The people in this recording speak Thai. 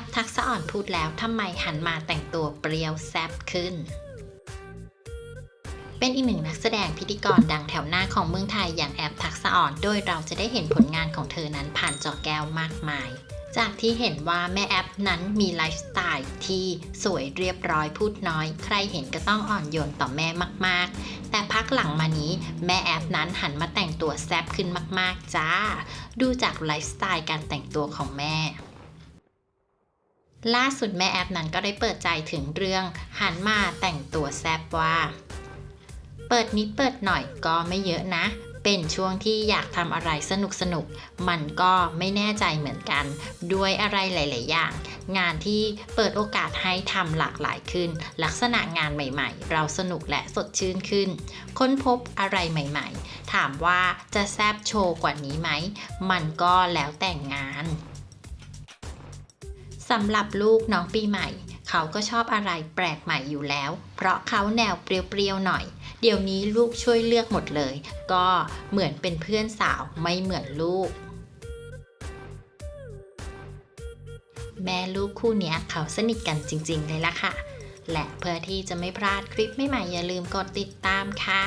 ปทักษะอ่อนพูดแล้วทำไมหันมาแต่งตัวเปรี้ยวแซบขึ้น เป็นอีกหนึ่งนักแสดงพิธีกรดังแถวหน้าของเมืองไทยอย่างแอปทักษะอ่อน โดยเราจะได้เห็นผลงานของเธอนั้นผ่านจอแก้วมากมาย จากที่เห็นว่าแม่แอปนั้นมีไลฟ์สไตล์ที่สวยเรียบร้อยพูดน้อย ใครเห็นก็ต้องอ่อนโยนต่อแม่มาก ๆ แต่พักหลังมานี้แม่แอปนั้นหันมาแต่งตัวแซบขึ้นมาก ๆ จ้า ดูจากไลฟ์สไตล์การแต่งตัวของแม่ ล่าสุดแม่แอปนั้นก็ได้เปิดใจถึงเรื่องหันมาแต่งตัวแซบว่า เปิดนิดเปิดหน่อยก็ไม่เยอะนะ เป็นช่วงที่อยากทำอะไรสนุกสนุกๆมันก็ไม่แน่ใจเหมือนกัน ด้วยอะไรหลาย ๆ อย่าง งานที่เปิดโอกาสให้ทำหลากหลายขึ้น ลักษณะงานใหม่ ๆ เราสนุกและสดชื่นขึ้น ค้นพบอะไรใหม่ ๆ ถามว่าจะแซบโชว์กว่านี้ไหม มันก็แล้วแต่งงาน สำหรับลูกน้องปีใหม่ เขาก็ชอบอะไรแปลกใหม่อยู่แล้ว เพราะเขาแนวเปรี้ยวๆหน่อย เดี๋ยวนี้ลูกช่วยเลือกหมดเลย ก็เหมือนเป็นเพื่อนสาวไม่เหมือนลูก แม่ลูกคู่นี้เขาสนิทกันจริง ๆ เลยล่ะค่ะ และเพื่อที่จะไม่พลาดคลิปใหม่ๆอย่าลืมกดติดตามค่ะ